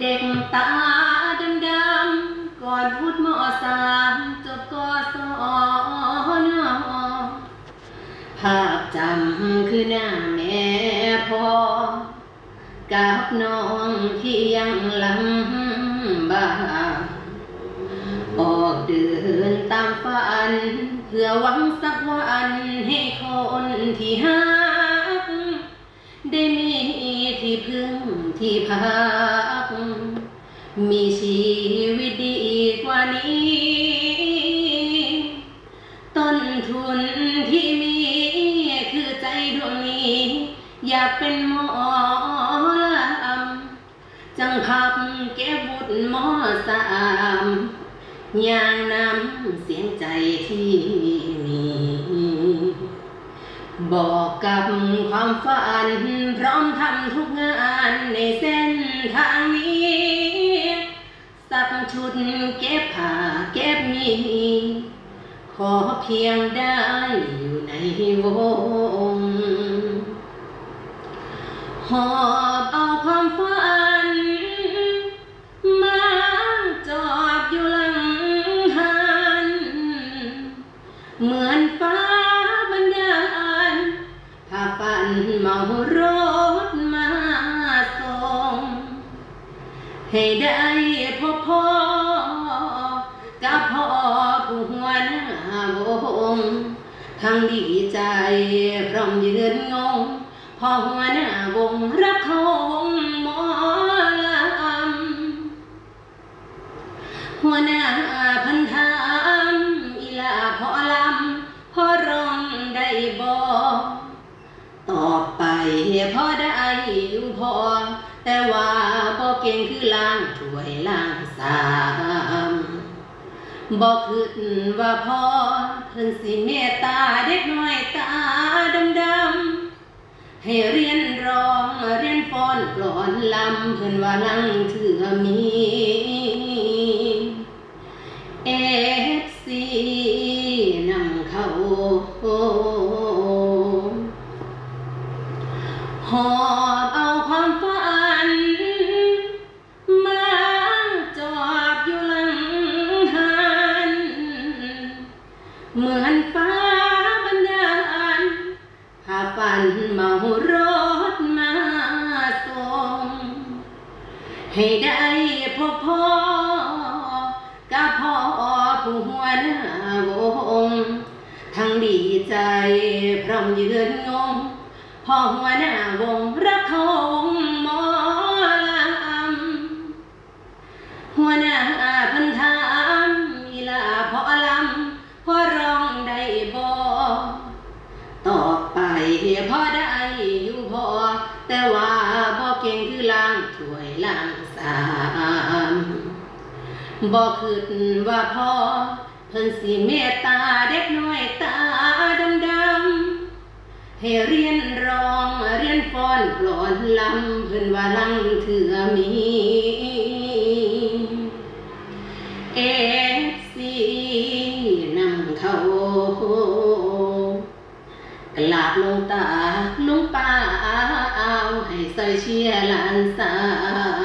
เด็กตาดำดำก่อนพูดมอสามจบกศนภาพจำคือหน้าแม่พ่อกับน้องที่ยังลำบากออกเดินตามฝัน เพื่อหวังสักวันให้คนที่หักได้มีที่พึ่งที่พัก มีชีวิตดีกว่านี้ ต้นทุนที่มีคือใจดวงนี้ อยากเป็นหมอลำจังขับแก้บุตรหมอสามอย่างนำเสียงใจที่มีบอกกับความฝัน พร้อมทำทุกงานในเส้นทางนี้ สักชุดเก็บผ้าเก็บมีขอเพียงได้อยู่ในวง หอบเอาความฝัน มาจอบอยู่หลังหันเหมือ ให้ได้พบพ่อกับพ่อผู้หัวหน้าวงทั้งดีใจพร้อมยืนงงพ่อหัวหน้าวงรับเขาวงหมอลำหัวหน้า เก่งคือล้างถ้วยล้างสามบอกขึ้นว่าพ่อเพิ่นสิเมตตาเด็กน้อยตาดำๆให้เรียนร้องเรียนฟ้อนกลอนลำเพิ่นว่านั่งเถือมี นเมารถมาส่ง ให้ได้พบพ่อกับพ่อผู้หัวหน้าวง ทั้งดีใจพร้อมยืนงง พ่อหัวหน้าวงรักเขาวงหมอลำหัวหน้า บ่คิดว่าพ่อเพิ่นสิเมตตาเด็กน้อยตาดำๆให้เรียนร้องเรียนฟ้อนกลอนลำเพิ่นว่าลังเถือมีเอฟซีนำเขากราบลงตาลุงป้าเอาให้ใส่เชียร์หลานสาว